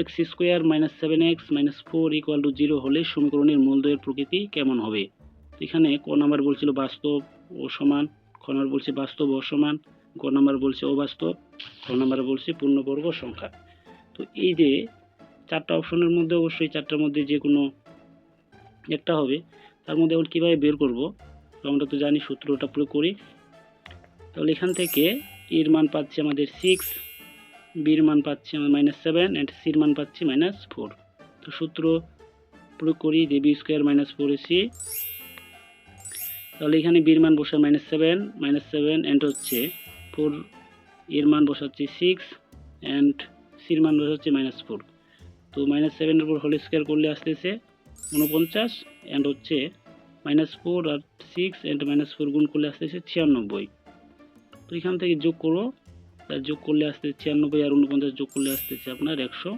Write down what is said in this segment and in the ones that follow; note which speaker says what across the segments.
Speaker 1: X square minus seven X minus four equal to zero হলে সমীকরণের মূলদয়ের প্রকৃতি কেমন হবে? এখানে ক নাম্বার বলছিল বাস্তব, ও সমান, খ নাম্বার বলছে বাস্তব, ও সমান, গ নাম্বার বলছে অবাস্তব, খ নাম্বার বলছে পূর্ণবর্গ সংখ্যা। তো এই যে চারটা অপশনের মধ্যে অবশ্যই চারটার মধ্যে যে কোনো একটা হবে, তার মধ্যে এখন কীভাবে বের করব? তো আমরা তো জানি সূত্রটা প্রয়োগ করি। তাহলে এখান থেকে এর মান পাচ্ছি আমাদের সিক্স বির মান পাচ্ছি আমরা মাইনাস সেভেন অ্যান্ড সির মান পাচ্ছি মাইনাস ফোর তো সূত্র প্রয়োগ করি যে B square minus four C তাহলে এখানে বির মান বসে minus seven minus seven and হচ্ছে ফোর এর মান বসাচ্ছি সিক্স অ্যান্ড সির মান বসাচ্ছি মাইনাস ফোর তো মাইনাস সেভেনের উপর হোল স্কোয়ার করলে আসতেছে উনপঞ্চাশ অ্যান্ড হচ্ছে মাইনাস ফোর আর সিক্স অ্যান্ড মাইনাস ফোর গুণ করলে আসতেছে ছিয়ানব্বই। তো এখান থেকে যোগ করো যোগ করলে আসতে ছিয়ানব্বই আর উনপঞ্চাশ যোগ করলে আসতেছে আপনার একশো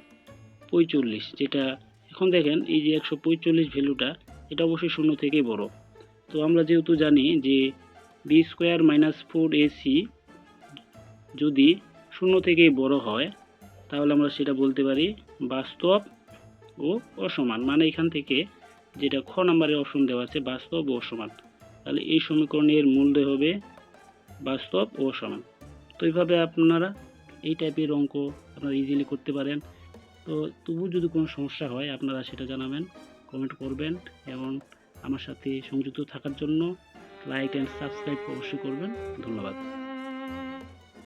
Speaker 1: পঁয়চল্লিশ, যেটা এখন দেখেন এই যে একশো পঁয়চল্লিশ ভ্যালুটা এটা অবশ্যই শূন্য থেকেই বড়। তো আমরা যেহেতু জানি যে B square minus four AC যদি শূন্য থেকেই বড় হয়, তাহলে আমরা সেটা বলতে পারি বাস্তব ও অসমান। মানে এখান থেকে যেটা খ নাম্বারের অপশন দেওয়া আছে, বাস্তব ও অসমান। তাহলে এই সমীকরণের মূলদয় হবে বাস্তব ও সমান তো এইভাবে আপনারা এই টাইপের অঙ্ক আপনারা ইজিলি করতে পারেন। তো তবু যদি কোনো সমস্যা হয়, আপনারা সেটা জানাবেন কমেন্ট করবেন এবং আমার সাথে সংযুক্ত থাকার জন্য লাইক অ্যান্ড সাবস্ক্রাইব অবশ্যই করবেন। ধন্যবাদ।